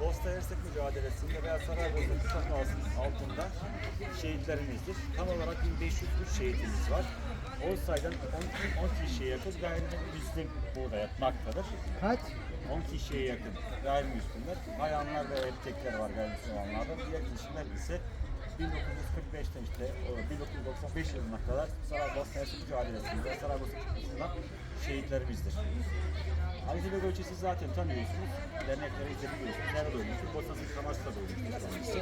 Bosna Hersek mücadelesinde veya Saraybosna kuşatma altında şehitlerimizdir. Tam olarak 1503 şehitimiz var. Olsaydan 10, 10 kişiye yakın gayrimüslim burada yatmaktadır. Kaç? 10 kişiye yakın gayrimüslimler, bayanlar ve erkekler var gayrimüslim olanlardan. Diğer kişiler ise 1945'te işte o 1995 yılına kadar Saraybosna Hersek mücadelesinde Saraybosna kuşatmasında şehitlerimizdir. Ali Bey Göçesi zaten tanıyorsunuz. Dernekleri izleyebiliyorsunuz. Nerede olmuştur? Bosna Sık Savaş'ta da olmuştur kendisi.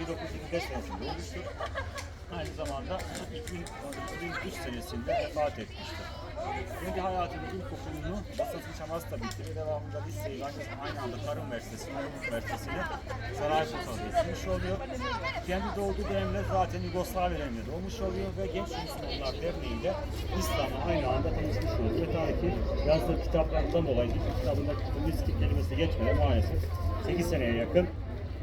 1925 senesinde olmuştur. Aynı zamanda 2000 2003 senesinde vefat etmiştir. Kendi hayatının ilk okulunu Bosna Sık Savaş'ta bitirdi. Devamında liseyi aynı, aynı anda Tarım Üniversitesi'ni, Tarım Üniversitesi'ni Saraybosna'da bitirmiş oluyor. Kendi doğduğu dönemde zaten Yugoslavya döneminde doğmuş oluyor ve Genç Müslümanlar Derneği'nde İslam'la aynı anda tanışmış oluyor. Ta ki yazdığı kitaplardan dolayı kitabında miski kelimesi geçmeden maalesef 8 seneye yakın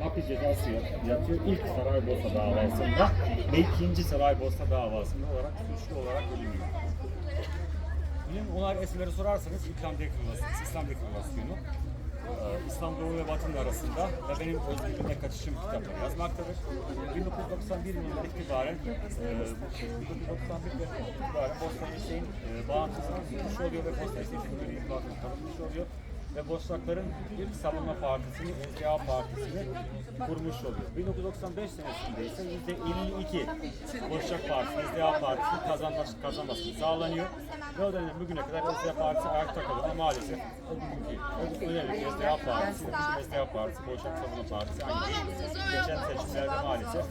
hapis cezası yatıyor. İlk Saraybosna davasında ve ikinci Saraybosna davasında olarak suçlu olarak ölümüyor. Bilim onar eserleri sorarsanız İslam Deklarasyonu, İslam Deklarasyonu, e, İslam Doğu ve Batı'nın arasında ve benim özgürlüğüne kaçışım kitapları yazmaktadır. 1991 yılından itibaren, e, 1991 yılından itibaren Bosna Hersek'in e, bağımsızlığını tutmuş oluyor ve Bosna Hersek'in Cumhuriyet bağımsızlığını tanımış oluyor ve Boşnakların ilk savunma partisini, SDA partisini kurmuş oluyor. 1995 senesinde ise %52 Boşnak Partisi, SDA partisinin kazanması, kazanması sağlanıyor. Ve o dönem bugüne kadar SDA partisi ayakta kalıyor ama maalesef o bugünkü önemli SDA partisi, SDA partisi, Boşnak Savunma Partisi aynı. Geçen seçimlerde maalesef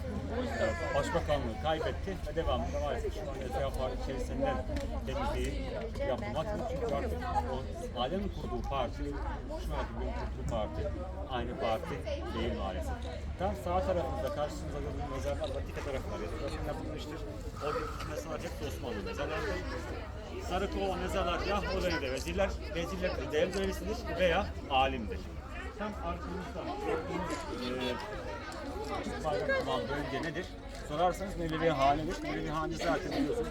başbakanlığı kaybetti ve devamında maalesef şu an SDA partisi içerisinden temizliği yapılmaktadır. Çünkü artık o alemin kurduğu parti, şu anki bugün kurduğu parti aynı parti değil maalesef. Tam sağ tarafımızda karşımızda gördüğünüz mezarlar Vatika tarafına rezervasyon yapılmıştır. O bir mezarlar hep Osmanlı mezarları. Sarıkova mezarlar ya olayında vezirler, vezirler devlet görevlisidir veya alimdir. Tam arkamızda gördüğünüz e, bayrak olan bölge nedir? Sorarsanız Mevlevi Hane'dir. Mevlevi Hane zaten biliyorsunuz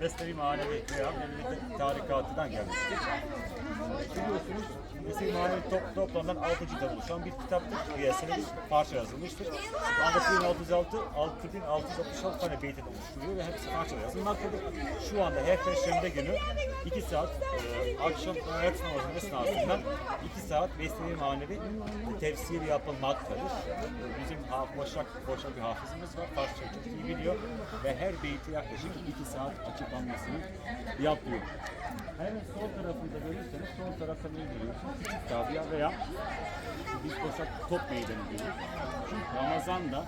Beslevi Manevi veya Mevlevi Tarikatı'dan gelmiştir. Biliyorsunuz Mesleği Manevi top, toplamdan 6 cilden oluşan bir kitaptır. Üyesidir, parça yazılmıştır. 6636, 6666 tane beytin oluşturuyor ve hepsi parça yazılmaktadır. Şu anda her perşembe günü 2 saat e, akşam hayat namazının esnasında 2 saat Mesleği Manevi tefsir yapılmaktadır. Bizim boşak, boşak bir hafızımız var. Farsça çok iyi biliyor ve her beyti yaklaşık 2 saat açıklanmasını yapıyor. Hemen sol tarafında görürseniz sol tarafta ne görüyorsunuz? Küçük Rabia veya biz boşak top meydanı diyoruz. Çünkü Ramazan'da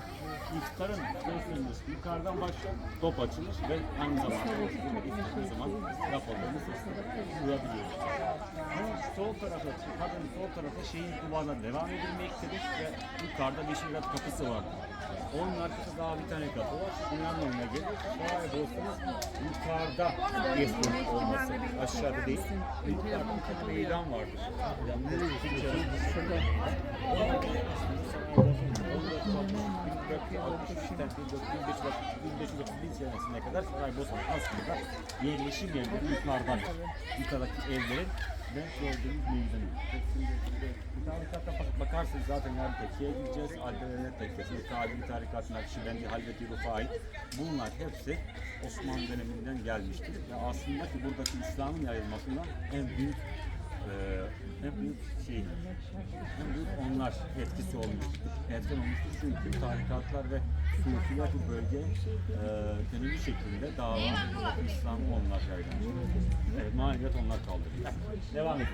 iftarın gösterilmesi yukarıdan başlar, top açılır ve aynı zamanda iftar ne zaman yapıldığını duyabiliyoruz. Hemen sol tarafa, kadının sol tarafa şehir duvarına devam edilmektedir ve yukarıda Beşiktaş kapısı vardır. Onun arkasında daha bir tane kapı var. Dünyanın önüne gelir. Şuraya dostumuz yukarıda resmi olması. Aşağıda değil. Yukarıda bir meydan vardır. Yani nereye gideceğiz? Şurada. 1531 senesine kadar Saraybosna aslında yerleşim yerleri yukarıdadır. Yukarıdaki evlerin ve gördüğünüz meydanı. Tarikata bak- bakarsanız zaten yarın tekiye gideceğiz. Alperenet Tekkesi, Kadiri Tarikatı, Nakşibendi, Halveti Rufai. Bunlar hepsi Osmanlı döneminden gelmiştir. Ve aslında ki buradaki İslam'ın yayılmasında en büyük eee en büyük şey, en büyük onlar etkisi olmuştur. Etken olmuştur çünkü tarikatlar ve sufiler bu bölge eee gönüllü şekilde dava, İslam onlar yayılmıştır. Evet, maneviyat onlar kaldırıyor. Devam edelim.